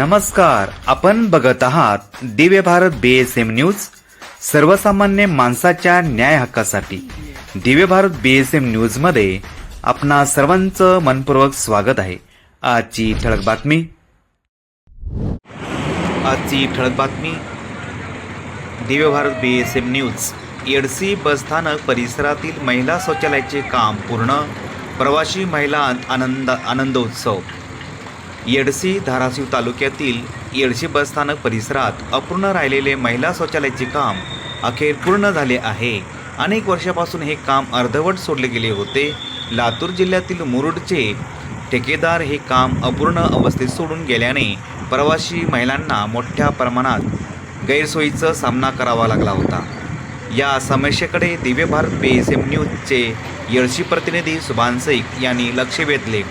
नमस्कार आपण बघत आहात Divya Bharat B S M news सर्वसामान्य माणसाच्या न्याय हक्कासाठी. Divya Bharat B S M न्यूजमध्ये आपणा सर्वांचं मनपूर्वक स्वागत आहे. आजची ठळक बातमी. आजची ठळक बातमी. Divya Bharat B S M news Yedshi बसस्थानक परिसरातील महिला शौचालयाचे काम पूर्ण प्रवासी महिला आनंद आनंदोत्सव. येडसी धाराशिव तालुक्यातील येडशी बसस्थानक परिसरात अपूर्ण राहिलेले महिला शौचालयाचे काम अखेर पूर्ण झाले आहे. अनेक वर्षापासून हे काम अर्धवट सोडले गेले होते. लातूर जिल्ह्यातील मुरुडचे ठेकेदार हे काम अपूर्ण अवस्थेत सोडून गेल्याने प्रवासी महिलांना मोठ्या प्रमाणात गैरसोयीचा सामना करावा लागला होता. या समस्येकडे Divya Bharat B S M न्यूजचे येळशी प्रतिनिधी सुभान सैक यांनी लक्ष वेधले.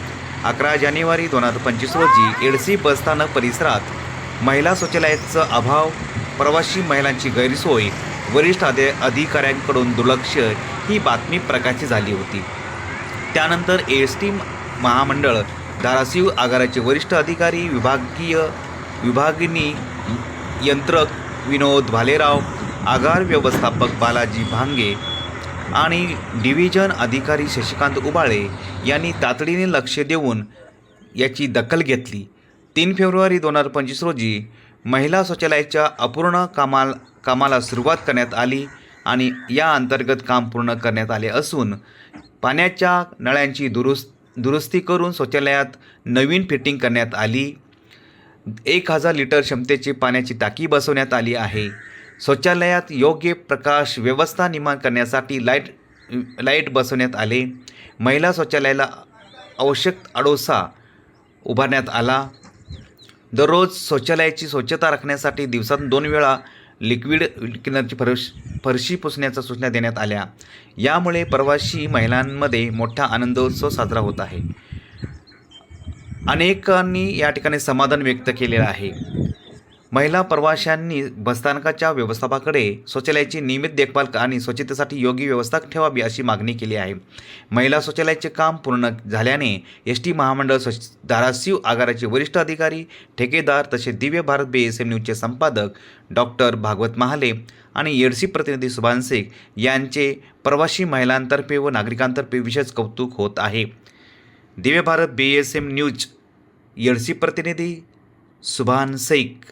अकरा जानेवारी दोन हजार पंचवीस रोजी एडसी बसस्थानक परिसरात महिला शौचालयाचा अभाव प्रवासी महिलांची गैरसोय वरिष्ठ अधि अधिकाऱ्यांकडून दुर्लक्ष ही बातमी प्रकाशित झाली होती. त्यानंतर एस टी महामंडळ धाराशिव आगाराचे वरिष्ठ अधिकारी विभागीय विभागिनी यंत्रक विनोद भालेराव आगार व्यवस्थापक बालाजी भांगे आणि डिव्हिजन अधिकारी शशिकांत उबाळे यांनी तातडीने लक्ष देऊन याची दखल घेतली. तीन फेब्रुवारी दोन हजार पंचवीस रोजी महिला शौचालयाच्या अपूर्ण कामाल कामाला सुरुवात करण्यात आली आणि या अंतर्गत काम पूर्ण करण्यात आले असून पाण्याच्या नळ्यांची दुरुस्त दुरुस्ती करून शौचालयात नवीन फिटिंग करण्यात आली. एक हजार लिटर क्षमतेची पाण्याची टाकी बसवण्यात आली आहे. शौचालयात योग्य प्रकाश व्यवस्था निर्माण करण्यासाठी लाइट लाइट बसवण्यात आले. महिला शौचालयाला आवश्यक अडोसा उभारण्यात आला. दररोज शौचालयाची स्वच्छता राखण्यासाठी दिवसातून दोन वेळा लिक्विड क्लिनरची फरश फरशी पुसण्याच्या सूचना देण्यात आल्या. यामुळे प्रवासी महिलांमध्ये मोठा आनंदोत्सव साजरा होत आहे. अनेकांनी या ठिकाणी समाधान व्यक्त केलेलं आहे. महिला प्रवाशांनी बसस्थानकाच्या व्यवस्थापकाकडे शौचालयाची नियमित देखभाल आणि स्वच्छतेसाठी योग्य व्यवस्था ठेवावी अशी मागणी केली आहे. महिला शौचालयाचे काम पूर्ण झाल्याने एस टी महामंडळ स्वच्छ धाराशिव आगाराचे वरिष्ठ अधिकारी ठेकेदार तसेच Divya Bharat B S M न्यूजचे संपादक डॉक्टर भागवत महाले आणि येडसी प्रतिनिधी सुभान शेख यांचे प्रवासी महिलांतर्फे व नागरिकांतर्फे विशेष कौतुक होत आहे. Divya Bharat B S M news Yedshi प्रतिनिधी Subhan Shaikh.